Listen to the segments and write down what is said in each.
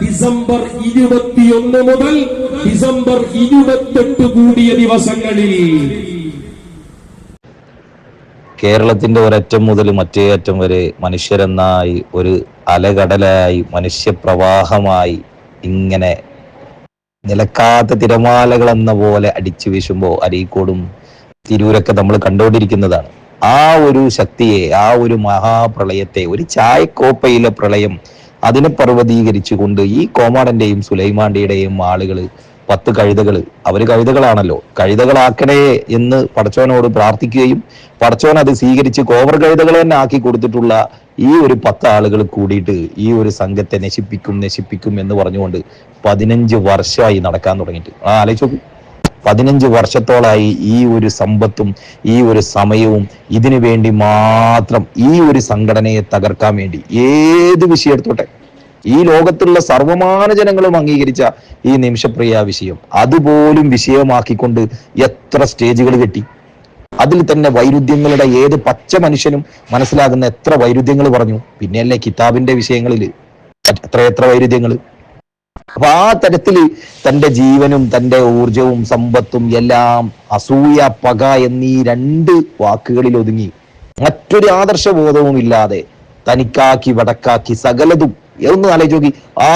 December ഇരുപത്തിയൊന്ന് മുതൽ December ഇരുപത്തെട്ട് കൂടിയ ദിവസങ്ങളിൽ. കേരളത്തിന്റെ ഒരറ്റം മുതൽ മറ്റേ അറ്റം വരെ മനുഷ്യരെന്നായി ഒരു അലകടലായി മനുഷ്യപ്രവാഹമായി ഇങ്ങനെ നിലക്കാത്ത തിരമാലകൾ എന്ന പോലെ അടിച്ചു വീശുമ്പോൾ അരീക്കോടും തിരൂരൊക്കെ നമ്മൾ കണ്ടുകൊണ്ടിരിക്കുന്നതാണ്. ആ ഒരു ശക്തിയെ ആ ഒരു മഹാപ്രളയത്തെ ഒരു ചായക്കോപ്പയിലെ പ്രളയം അതിനെ പർവതീകരിച്ചുകൊണ്ട് ഈ കോമാടന്റെയും സുലൈമാന്റെയും ആളുകൾ പത്ത് കഴുതകൾ അവർ കഴുതകളാണല്ലോ. കഴുതകളാക്കണേ എന്ന് പടച്ചോനോട് പ്രാർത്ഥിക്കുകയും പടച്ചോൻ അത് സ്വീകരിച്ച് കോവർ കഴുതകൾ തന്നെ ആക്കി കൊടുത്തിട്ടുള്ള ഈ ഒരു പത്ത് ആളുകൾ കൂടിയിട്ട് ഈ ഒരു സംഘത്തെ നശിപ്പിക്കും നശിപ്പിക്കും എന്ന് പറഞ്ഞുകൊണ്ട് പതിനഞ്ച് വർഷമായി നടക്കാൻ തുടങ്ങിയിട്ട്. ആ ആലോചിച്ച് പതിനഞ്ച് വർഷത്തോളായി ഈ ഒരു സമ്പത്തും ഈ ഒരു സമയവും ഇതിനു വേണ്ടി മാത്രം ഈ ഒരു സംഘടനയെ തകർക്കാൻ വേണ്ടി ഏത് വിഷയം എടുത്തോട്ടെ? ഈ ലോകത്തുള്ള സർവമാന ജനങ്ങളും അംഗീകരിച്ച ഈ നിമിഷപ്രിയ വിഷയം. അതുപോലും വിഷയമാക്കിക്കൊണ്ട് എത്ര സ്റ്റേജുകൾ കെട്ടി? അതിൽ തന്നെ വൈരുദ്ധ്യങ്ങളുടെ ഏത് പച്ച മനുഷ്യനും മനസ്സിലാകുന്ന എത്ര വൈരുദ്ധ്യങ്ങൾ പറഞ്ഞു. പിന്നെയല്ലേ കിതാബിന്റെ വിഷയങ്ങളിൽ. എത്ര എത്ര വൈരുദ്ധ്യങ്ങൾ. അപ്പൊ ആ തരത്തിൽ തന്റെ ജീവനും തന്റെ ഊർജവും സമ്പത്തും എല്ലാം അസൂയ പക എന്നീ രണ്ട് വാക്കുകളിൽ ഒതുങ്ങി. മറ്റൊരു ആദർശബോധവും ഇല്ലാതെ തനിക്കാക്കി വടക്കാക്കി സകലതും. ഒന്ന് ആലോചിച്ച് ആ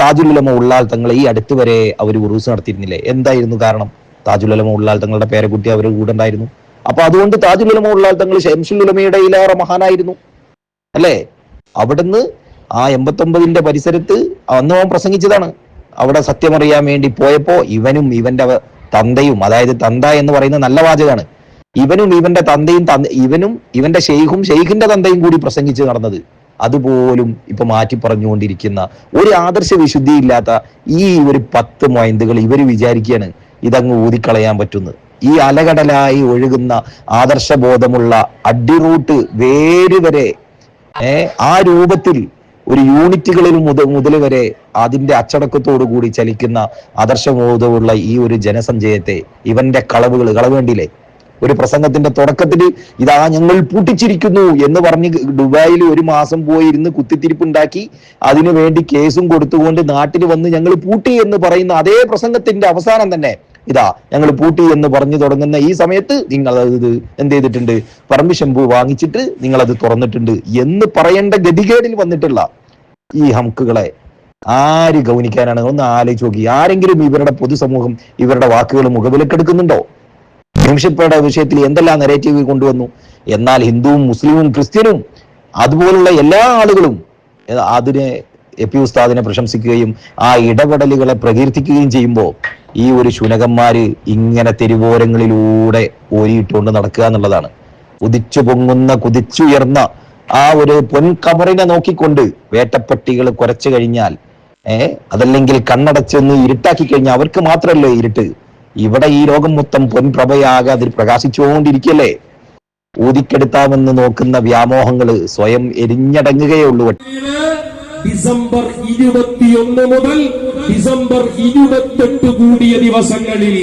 താജുലുലമ ഉള്ളാൽ തങ്ങളെ ഈ അടുത്ത് വരെ അവർ ഉറൂസ് നടത്തിയിരുന്നില്ലേ? എന്തായിരുന്നു കാരണം? താജുലുലമ ഉള്ളാൽ തങ്ങളുടെ പേരക്കുട്ടി അവർ കൂടെ ഉണ്ടായിരുന്നു. അപ്പൊ അതുകൊണ്ട് താജുലുലമ ഉള്ളാൽ തങ്ങൾ ഷംസുലുലമയുടെ ഇലേറെ മഹാനായിരുന്നു. അല്ലേ? അവിടുന്ന് ആ എൺപത്തൊമ്പതിന്റെ പരിസരത്ത് അന്ന് അവൻ പ്രസംഗിച്ചതാണ്. അവിടെ സത്യമറിയാൻ വേണ്ടി പോയപ്പോ ഇവനും ഇവന്റെ തന്തയും അതായത് തന്ത എന്ന് പറയുന്ന നല്ല വാചകമാണ്. ഇവനും ഇവന്റെ തന്തയും ഇവനും ഇവന്റെ ഷെയ്ഖും ഷെയ്ഖിന്റെ തന്തയും കൂടി പ്രസംഗിച്ച് നടന്നത്. അതുപോലും ഇപ്പൊ മാറ്റി പറഞ്ഞുകൊണ്ടിരിക്കുന്ന ഒരു ആദർശ വിശുദ്ധി ഇല്ലാത്ത ഈ ഒരു പത്ത് മൈന്തുകൾ ഇവർ വിചാരിക്കുകയാണ് ഇതങ്ങ് ഊതിക്കളയാൻ പറ്റുന്നത്. ഈ അലകടലായി ഒഴുകുന്ന ആദർശബോധമുള്ള അടിറൂട്ട് വേര് വരെ ആ രൂപത്തിൽ ഒരു യൂണിറ്റുകളിൽ മുതൽ മുതൽ വരെ അതിന്റെ അച്ചടക്കത്തോടു കൂടി ചലിക്കുന്ന ആദർശബോധമുള്ള ഈ ഒരു ജനസഞ്ചയത്തെ ഇവന്റെ കളവുകൾ കളവേണ്ടിയില്ലേ ഒരു പ്രസംഗത്തിന്റെ തുടക്കത്തിൽ ഇതാ ഞങ്ങൾ പൂട്ടിച്ചിരിക്കുന്നു എന്ന് പറഞ്ഞ് ദുബായിൽ ഒരു മാസം പോയി ഇരുന്ന് കുത്തിത്തിരിപ്പുണ്ടാക്കി അതിനു വേണ്ടി കേസും കൊടുത്തുകൊണ്ട് നാട്ടിൽ വന്ന് ഞങ്ങൾ പൂട്ടി എന്ന് പറയുന്ന അതേ പ്രസംഗത്തിന്റെ അവസാനം തന്നെ ഇതാ ഞങ്ങൾ പൂട്ടി എന്ന് പറഞ്ഞു തുടങ്ങുന്ന ഈ സമയത്ത് നിങ്ങൾ അത് എന്ത് ചെയ്തിട്ടുണ്ട്? പെർമിഷൻ പൂ വാങ്ങിച്ചിട്ട് നിങ്ങൾ അത് തുറന്നിട്ടുണ്ട് എന്ന് പറയേണ്ട ഗതികേടിൽ വന്നിട്ടുള്ള ഈ ഹംക്കുകളെ ആര് ഗൗനിക്കാനാണ്? ഒന്ന് ആലോചിച്ച് നോക്കി. ആരെങ്കിലും ഇവരുടെ പൊതുസമൂഹം ഇവരുടെ വാക്കുകൾ മുഖവിലക്കെടുക്കുന്നുണ്ടോ നിമിഷപ്പയുടെ വിഷയത്തിൽ എന്തെല്ലാം നെറേറ്റീവ് കൊണ്ടുവന്നു? എന്നാൽ ഹിന്ദുവും മുസ്ലിമും ക്രിസ്ത്യനും അതുപോലുള്ള എല്ലാ ആളുകളും അതിനെ എ പി ഉസ്താദിനെ പ്രശംസിക്കുകയും ആ ഇടപെടലുകളെ പ്രകീർത്തിക്കുകയും ചെയ്യുമ്പോൾ ഈ ഒരു ശുനകന്മാര് ഇങ്ങനെ തെരുവോരങ്ങളിലൂടെ ഓരിയിട്ടുകൊണ്ട് നടക്കുക എന്നുള്ളതാണ്. കുതിച്ചു പൊങ്ങുന്ന കുതിച്ചുയർന്ന ആ ഒരു പൊൻകമറിനെ നോക്കിക്കൊണ്ട് വേട്ടപ്പട്ടികൾ കുരച്ചു കഴിഞ്ഞാൽ ഏർ അതല്ലെങ്കിൽ കണ്ണടച്ചൊന്ന് ഇരുട്ടാക്കി കഴിഞ്ഞാൽ അവർക്ക് മാത്രമല്ലേ ഇരുട്ട്. ഇവിടെ ഈ ലോകം മൊത്തം പൊൻപ്രഭയാകെ അതിൽ പ്രകാശിച്ചുകൊണ്ടിരിക്കല്ലേ? ഊതിക്കെടുത്താമെന്ന് നോക്കുന്ന വ്യാമോഹങ്ങൾ സ്വയം എരിഞ്ഞടങ്ങുകയുള്ളൂ ഡിസംബർ ഇരുപത്തിയൊന്ന് മുതൽ ഡിസംബർ ഇരുപത്തെട്ട് കൂടിയ ദിവസങ്ങളിൽ